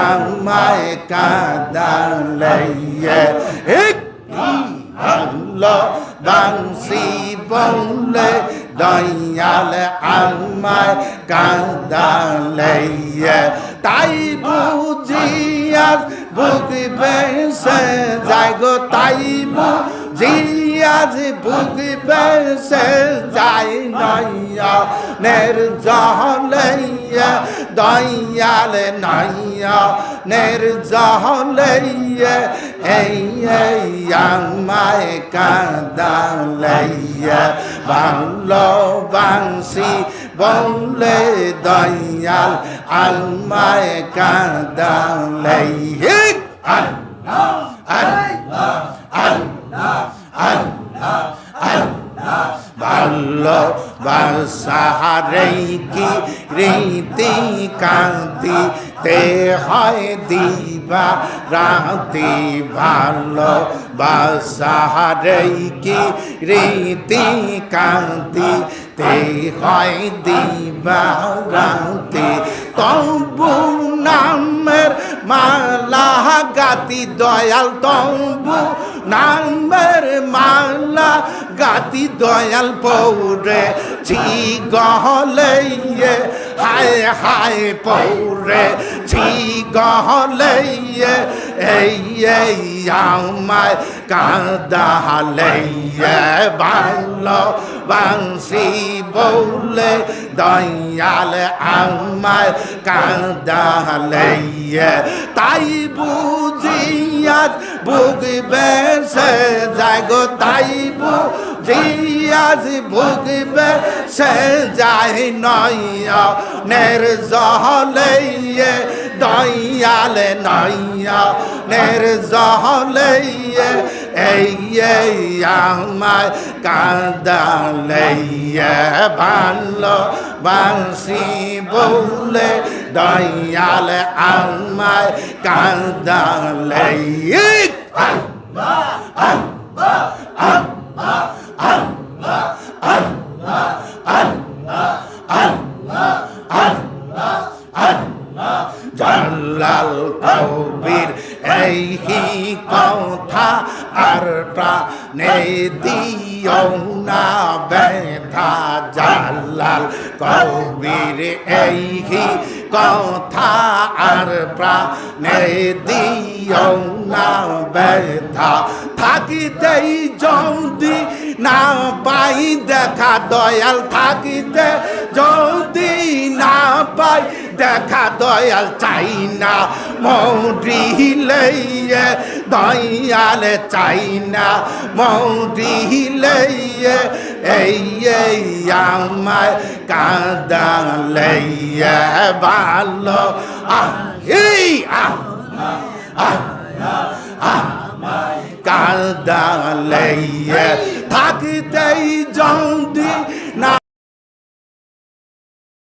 আমায় কাদালে হলো বাংশি বলে দয়াল আমায় কাদালে তাই বুঝিয়া বুঝবে সে যাই গো তাই বুঝিয়াজ বুঝবে সে যাই নইয়া, নের জহলাইয়া দয়াল নাইয়া, নের জহলাইয়া এই এই আমায় কাদালাইয়া বাংলো বাংশি বলে দয়াল আমায় কাদালাইয়া আল্লাহ আল্লাহ। আল্লাহ আল্লাহ ভালো বাসাহারেই কি রীতি কান্তি তে হয় দিবা রাতি ভালো বাসাহারেই কি রীতি কান্তি তে হয় দিবা রাতি তবু নামের মালা গাতি দয়াল তবু নামের মালা গাতি দয়াল পৌরে, ঝি গহলাইয়ে, হায় হায় পৌরে, ঝি গহলাইয়ে, এই এই আমায় কাঁদালে ভালো বাংশি বলে দয়াল আমায় কাঁদালে তাই বুঝিয়া ভুগবে সে জাগো তাই বুঝিয়াজ ভুগবে সে যাই নইয়া নের জহলে দয়াল নইয়া নের জহলে এই আমায় কাঁদালে ভালো বাঁশি বৌলে দয়াল আমায় কাঁদালে জালাল কবির, এই কথা আর প্রাণে দিও না ব্যথা। জালাল কবির, এই কথা আর প্রাণে দিও না ব্যথা। থাকিতেই যদি না পাই, দেখা দয়াল থাকিতে যদি না পাই দেখা দয়াল চাই না মৌরিলে দয়াল চাই না মৌরিলে এই এই আমায় কাঁদালে ভালো। আহ, এই কাঁদালে থাকিতেই যদি